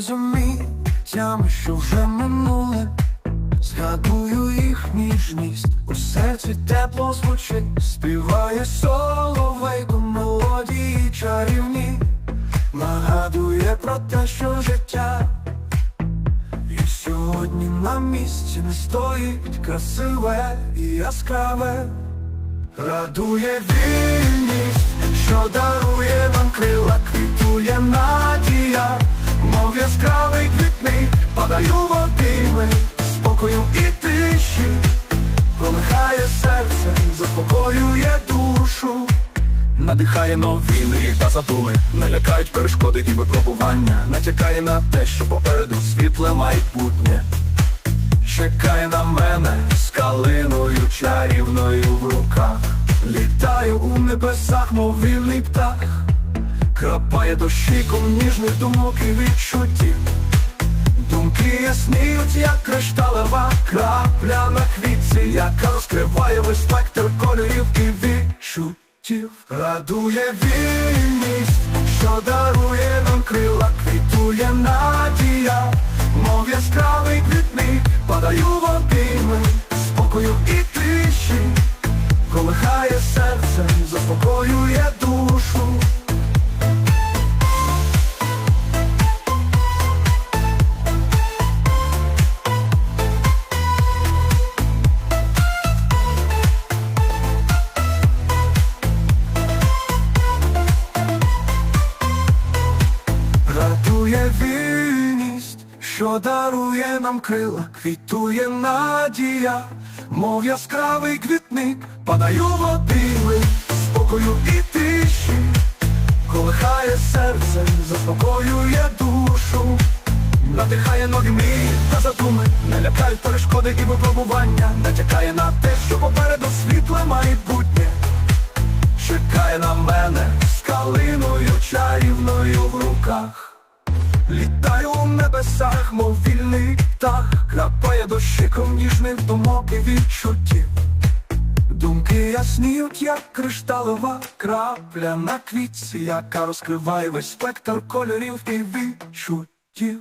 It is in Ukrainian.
життям, що вже минуле, згадую їх ніжність, у серці тепло звучить, співає соловейко мелодії чарівні, нагадує про те, що життя. І сьогодні на місці не стоїть. Красиве і яскраве, радує вільність, що дарує нам крила, квітує надія, мов яскравий квітник, падаю в обійми, спокою і тиші, колихає серце, заспокоює душу. Надихає нові мрії та задуми, не лякають перешкоди і випробування, натякає на те, що попереду світле майбутнє. Чекає на мене з калиною чарівною в руках. Літаю у небесах, мов вільний птах, крапає дощиком ніжних думок і відчуттів. Думки ясніють, як кришталева крапля на квітці, яка розкриває весь спектр кольорів і відчуттів. Радує вільність, що дарує нам крила, квітує надія, що дарує нам крила, квітує надія, мов яскравий квітник, падаю в обійми, спокою і тиші, колихає серце, заспокоює душу, надихає ноги мрії та задуми, не лякають перешкоди і випробування, натякає на те, що попереду світле майбутнє. Чекає на мене з калиною чарівною в руках. Літаю у небесах, мов вільний птах, крапає дощиком ніжних думок і відчуттів. Думки ясніють, як кришталева крапля на квітці, яка розкриває весь спектр кольорів і відчуттів.